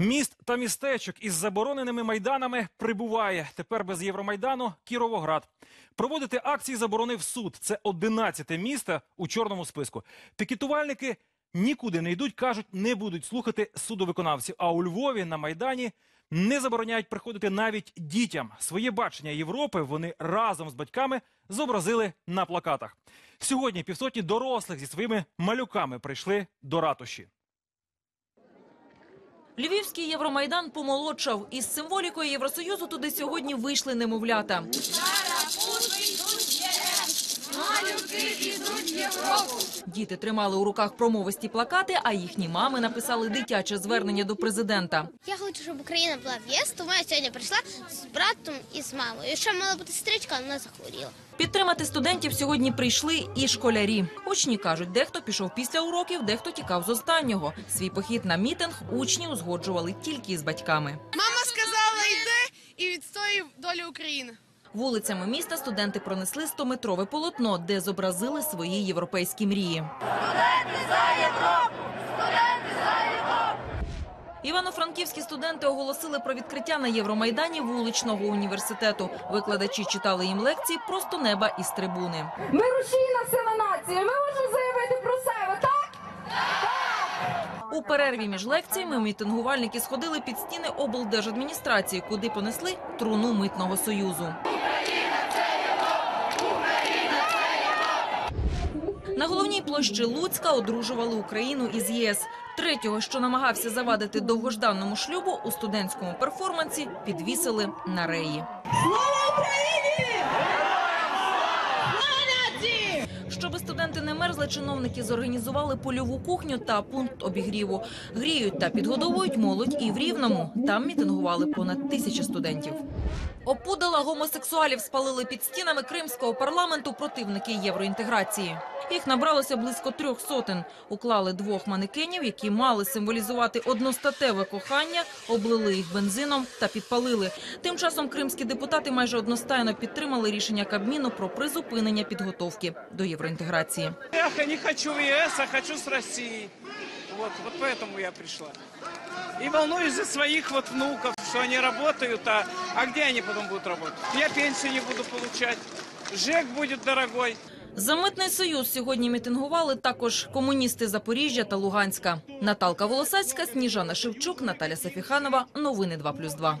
Міст та містечок із забороненими майданами прибуває. Тепер без Євромайдану Кіровоград. Проводити акції заборонив суд. Це 11-те місто у чорному списку. Пікетувальники нікуди не йдуть, кажуть, не будуть слухати судовиконавців. А у Львові на майдані не забороняють приходити навіть дітям. Своє бачення Європи вони разом з батьками зобразили на плакатах. Сьогодні півсотні дорослих зі своїми малюками прийшли до ратуші. Львівський Євромайдан помолодшав. Із символікою Євросоюзу туди сьогодні вийшли немовлята. Діти тримали у руках промовисті плакати, а їхні мами написали дитяче звернення до президента. Я хочу, щоб Україна була в ЄС, тому я сьогодні прийшла з братом і з мамою. Ще мала бути сестричка, але вона захворіла. Підтримати студентів сьогодні прийшли і школярі. Учні кажуть, дехто пішов після уроків, дехто тікав з останнього. Свій похід на мітинг учні узгоджували тільки з батьками. Мама сказала йди і відстоюй долю України. Вулицями міста студенти пронесли 100-метрове полотно, де зобразили свої європейські мрії. Івано-франківські студенти оголосили про відкриття на Євромайдані вуличного університету. Викладачі читали їм лекції просто неба із трибуни. Ми рушійна сила нації. Ми можемо заявити про себе, так? У перерві між лекціями мітингувальники сходили під стіни облдержадміністрації, куди понесли труну митного союзу. На головній площі Луцька одружували Україну із ЄС. Третього, що намагався завадити довгожданному шлюбу, у студентському перформансі підвісили на реї. Щоби студенти чиновники зорганізували польову кухню та пункт обігріву. Гріють та підгодовують молодь і в Рівному. Там мітингували понад тисячі студентів. Опудала гомосексуалів спалили під стінами кримського парламенту противники євроінтеграції. Їх набралося близько трьох сотень. Уклали двох манекенів, які мали символізувати одностатеве кохання, облили їх бензином та підпалили. Тим часом кримські депутати майже одностайно підтримали рішення Кабміну про призупинення підготовки до євроінтеграції. Эх, я не хочу в ЕС, а хочу с Россией. Вот, вот поэтому я пришла. И волнуюсь за своих вот внуков, что они работают, а, а где они потом будут работать? Я пенсию не буду получать, ЖЭК будет дорогой. За митний союз сьогодні мітингували також комуністи Запоріжжя та Луганська. Наталка Волосацька, Сніжана Шевчук, Наталя Сафіханова. Новини 2+,2.